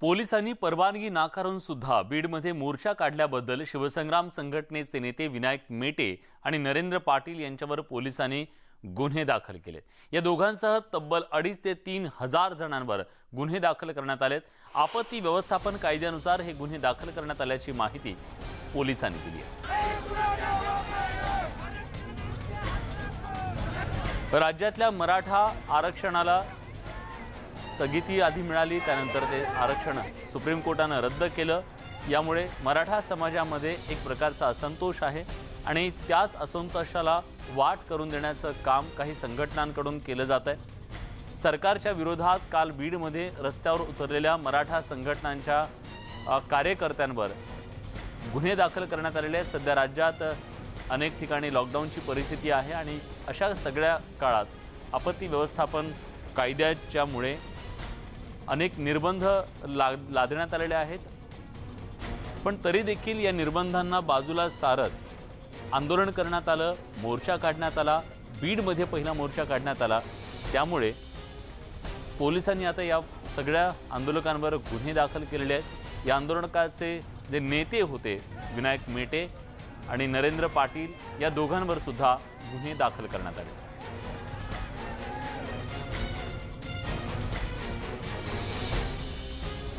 पोलिसांनी परवानगी नाकारून सुद्धा बीडमध्ये मोर्चा काढल्याबद्दल शिवसंग्राम संघटनेचे नेते विनायक मेटे आणि नरेंद्र पाटील यांच्यावर पोलिसांनी गुन्हे दाखल केलेत. या दोघांसह तब्बल अडीच ते तीन हजार जणांवर गुन्हे दाखल करण्यात आलेत. आपत्ती व्यवस्थापन कायद्यानुसार हे गुन्हे दाखल करण्यात आल्याची माहिती पोलिसांनी दिली आहे. राज्यातल्या मराठा आरक्षणाला स्थगिती आधी मिळाली त्यानंतर ते आरक्षण सुप्रीम कोर्टानं रद्द केलं. यामुळे मराठा समाजामध्ये एक प्रकारचा असंतोष आहे आणि त्याच असंतोषाला वाट करून देण्याचं काम काही संघटनांकडून केलं जात आहे सरकारच्या विरोधात काल बीडमध्ये रस्त्यावर उतरलेल्या मराठा संघटनांच्या कार्यकर्त्यांवर गुन्हे दाखल करण्यात आलेले आहेत. सध्या राज्यात अनेक ठिकाणी लॉकडाऊनची परिस्थिती आहे आणि अशा सगळ्या काळात आपत्ती व्यवस्थापन कायद्याच्यामुळे अनेक निर्बंध ला लादण्यात आलेले आहेत. पण तरी देखील या निर्बंधांना बाजूला सारत आंदोलन करण्यात आलं मोर्चा काढण्यात आला बीडमध्ये पहिला मोर्चा काढण्यात आला. त्यामुळे पोलिसांनी आता या सगळ्या आंदोलकांवर गुन्हे दाखल केलेले आहेत. या आंदोलकाचे जे नेते होते विनायक मेटे आणि नरेंद्र पाटील या दोघांवर सुद्धा गुन्हे दाखल करण्यात आले.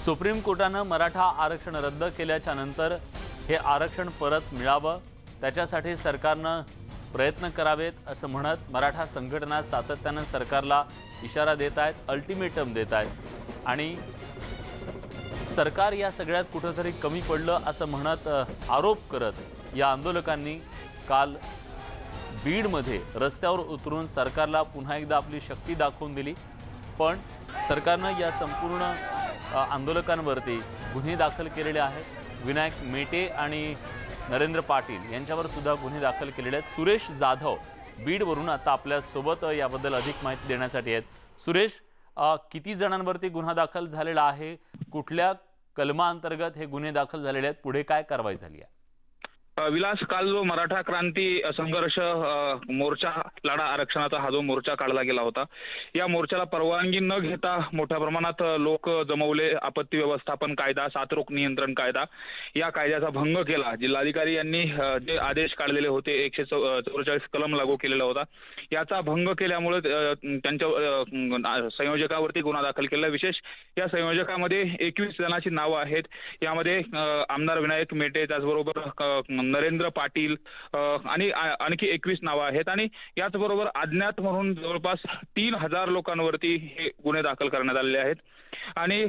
सुप्रीम कोर्टानं मराठा आरक्षण रद्द केल्याच्यानंतर हे आरक्षण परत मिळावं त्याच्यासाठी सरकारनं प्रयत्न करावेत असं म्हणत मराठा संघटना सातत्यानं सरकारला इशारा देत आहेत अल्टिमेटम देत आहेत. आणि सरकार या सगळ्यात कुठंतरी कमी पडलं असं म्हणत आरोप करत या आंदोलकांनी काल बीडमध्ये रस्त्यावर उतरून सरकारला पुन्हा एकदा आपली शक्ती दाखवून दिली. पण सरकारनं या संपूर्ण आंदोलकांवरती गुन्हे दाखल केलेले आहेत. विनायक मेटे आणि नरेंद्र पाटील यांच्यावर सुद्धा गुन्हे दाखल केलेले आहेत. सुरेश जाधव बीडवरून आता आपल्यासोबत याबद्दल अधिक माहिती देण्यासाठी आहेत. सुरेश किती जणांवरती गुन्हा दाखल झालेला आहे? कुठल्या कलमाअंतर्गत हे गुन्हे दाखल झालेले आहेत? पुढे काय कारवाई झाली आहे? विलास काल जो मराठा क्रांती संघर्ष मोर्चा लढा आरक्षणाचा हा जो मोर्चा काढला गेला होता या मोर्चाला परवानगी न घेता मोठ्या प्रमाणात लोक जमवले आपत्ती व्यवस्थापन कायदा साथरोग नियंत्रण कायदा या कायद्याचा भंग केला. जिल्हाधिकारी यांनी जे आदेश काढलेले होते एकशे चौवेचाळीस कलम लागू केलेला होता याचा भंग केल्यामुळे त्यांच्या संयोजकावरती गुन्हा दाखल केला विशेष या संयोजकामध्ये एकवीस जणांची नावं आहेत. यामध्ये आमदार विनायक मेटे त्याचबरोबर नरेंद्र पाटील आणि आणखी एकवीस नावं आहेत. आणि याचबरोबर अज्ञात म्हणून जवळपास तीन हजार लोकांवरती हे गुन्हे दाखल करण्यात आलेले आहेत. आणि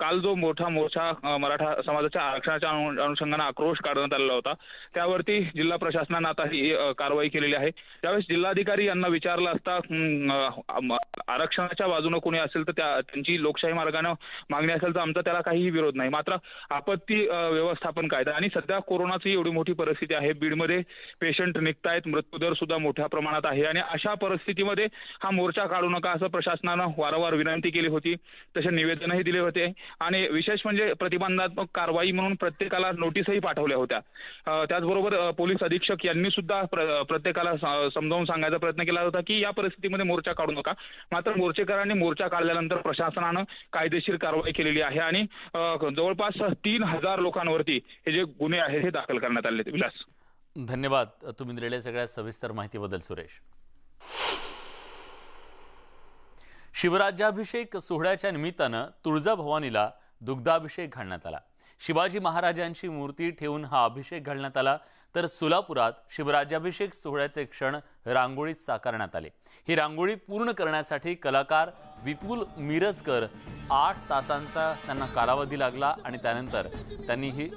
काल जो मोठा मोर्चा मराठा समाजाच्या आरक्षणाच्या अनुषंगाने आक्रोश काढण्यात आलेला होता त्यावरती जिल्हा प्रशासनानं आता ही कारवाई केलेली आहे. त्यावेळेस जिल्हाधिकारी यांना विचारलं असता आरक्षणाच्या बाजूने कोणी असेल तर त्या त्यांची लोकशाही मार्गाने मागणी असेल तर आमचा त्याला काहीही विरोध नाही. मात्र आपत्ती व्यवस्थापन कायदा आणि सध्या कोरोनाची एवढी मोठी परिस्थिती आहे. बीडमध्ये पेशंट निघतायत मृत्यूदर सुद्धा मोठ्या प्रमाणात आहे आणि अशा परिस्थितीमध्ये हा मोर्चा काढू नका असं प्रशासनानं वारंवार विनंती केली होती. तसे निवेदन वचनही दिले होते. आणि विशेष म्हणजे प्रतिबंधात्मक कारवाई म्हणून प्रत्येकाला नोटीसही पाठवल्या होत्या. त्याचबरोबर पोलीस अधीक्षक यांनी सुद्धा प्रत्येकाला समजावून सांगायचा प्रयत्न केला होता की या परिस्थितीमध्ये मोर्चा काढू नका. मात्र मोर्चेकरांनी मोर्चा काढल्यानंतर प्रशासनानं कायदेशीर कारवाई केलेली आहे आणि जवळपास तीन हजार लोकांवरती हे जे गुन्हे आहेत हे दाखल करण्यात आले विलास. धन्यवाद. तुम्ही दिलेल्या सगळ्या सविस्तर माहितीबद्दल सुरेश. शिवराज्याभिषेक सोहळ्याच्या निमित्तानं तुळजाभवानीला दुग्धाभिषेक घालण्यात आला. शिवाजी महाराजांची मूर्ती ठेवून हा अभिषेक घालण्यात आला. तर सोलापुरात शिवराज्याभिषेक सोहळ्याचे क्षण रांगोळीत साकारण्यात आले. ही रांगोळी पूर्ण करण्यासाठी कलाकार विपुल मिरजकर आठ तासांचा त्यांना कालावधी लागला आणि त्यानंतर त्यांनी ही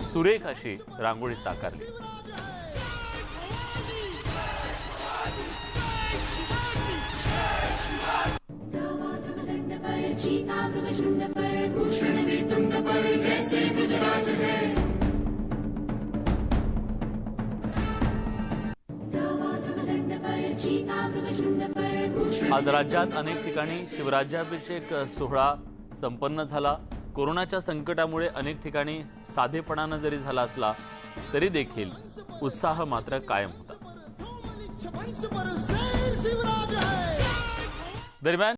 सुरेख अशी रांगोळी साकारली. पर भूषण पर जैसे मृगराज है आज राज्यात अनेक ठिकाणी शिवराज्याभिषेक सोहळा संपन्न झाला कोरोनाच्या संकटामुळे अनेक ठिकाणी साधेपणानं जरी झाला असला तरी देखील उत्साह मात्र कायम होता दरम्यान